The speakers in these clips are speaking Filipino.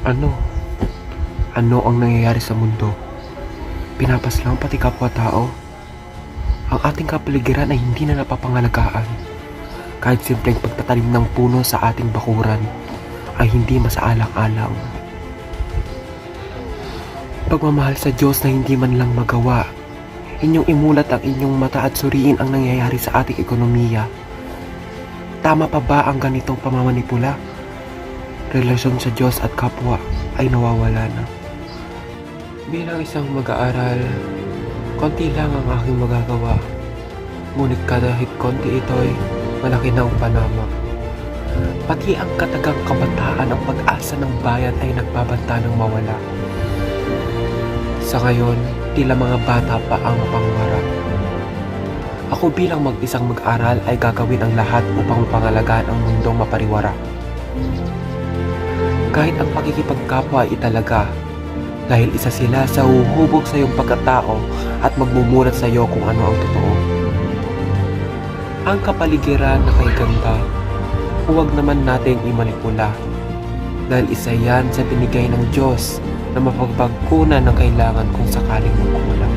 Ano? Ano ang nangyayari sa mundo? Pinapas lang pati kapwa-tao. Ang ating kapaligiran ay hindi na napapangalagaan. Kahit simpleng pagtatanim ng puno sa ating bakuran ay hindi masaalang-alang. Pagmamahal sa Diyos na hindi man lang magawa, inyong imulat ang inyong mata at suriin ang nangyayari sa ating ekonomiya. Tama pa ba ang ganitong pamamanipula? Relasyon sa Diyos at kapwa ay nawawala na. Bilang isang mag-aaral, konti lang ang aking magagawa. Ngunit kahit konti ito'y malaki na ang panama. Pati ang katagang kabataan ang pag-asa ng bayan ay nagbabanta ng mawala. Sa ngayon, tila mga bata pa ang pangarap. Ako bilang mag-isang mag-aral ay gagawin ang lahat upang pangalagaan ang mundong mapariwara kahit ang pakikipagkapwa ay italaga dahil isa sila sa huhubog sa iyong pagkatao at magmumulat sa iyo kung ano ang totoo. Ang kapaligiran na kay ganda, huwag naman nating imanipula dahil isa yan sa binigay ng Diyos na mapagpagkunan ng kailangan kung sakaling magkulang.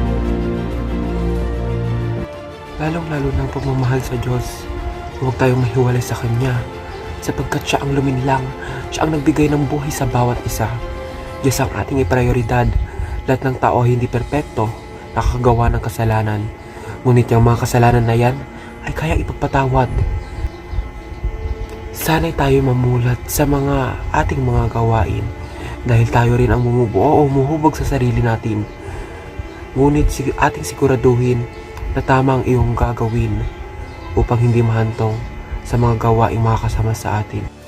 Lalong-lalo ng pagmamahal sa Diyos, huwag tayong mahiwalay sa Kanya sapagkat siya ang luminlang, siya ang nagbigay ng buhay sa bawat isa. Diyos ang ating iprioridad. Lahat ng tao ay hindi perpekto, nakakagawa ng kasalanan. Ngunit yung mga kasalanan na yan ay kaya ipagpatawad. Sana'y tayo mamulat sa mga ating mga gawain dahil tayo rin ang bumubuo o umuhubog sa sarili natin. Ngunit ating siguraduhin na tama ang iyong gagawin upang hindi mahantong sa mga gawaing makakasama sa atin.